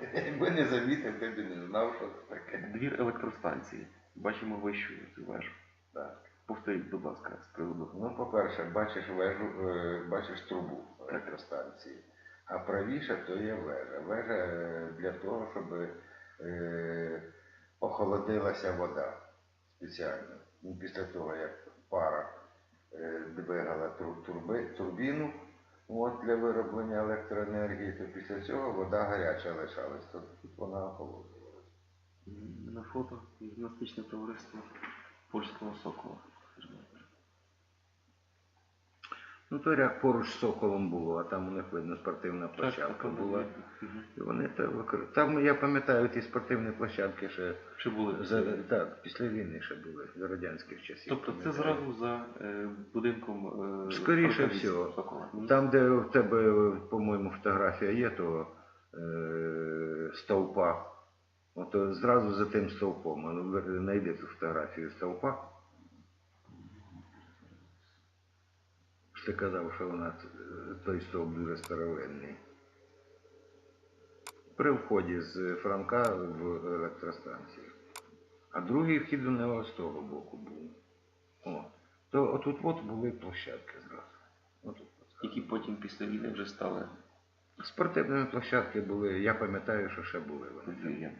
Якби не замітив, ти б і не знав, що це таке. Двір електростанції. Бачимо вищу цю вежу. Так. Повторіть, будь ласка, з приводу. Ну, по-перше, бачиш вежу, е, бачиш трубу електростанції, а правіше то є вежа. Вежа е, для того, щоб е, охолодилася вода спеціально. Ну, після того, як пара е, двигала тру- турби, турбіну от, для вироблення електроенергії, то після цього вода гаряча лишалась, то тут вона охолоджувалася. На фото гімнастичне товариство польського сокола. Ну, то як поруч з Соколом було, а там у них видно спортивна площадка була. І вони використовували. Там, я пам'ятаю, ті спортивні площадки ще Чи були? за, так, після війни ще були, за радянських часів. Тобто це зразу за е, будинком е, Скоріше всього. Сокола. Там, де в тебе, по-моєму, фотографія є того е, стовпа, от зразу за тим стовпом, ну, ви знайди ту фотографію стовпа. Ти казав, що вона е, той стовп дуже старовинний. При вході з Франка в електростанцію. А другий вхід у нього з того боку був. О, то отут от були площадки зразу. Отут. от. Які потім після війни вже стали Спортивні площадки були, я пам'ятаю, що ще були вони.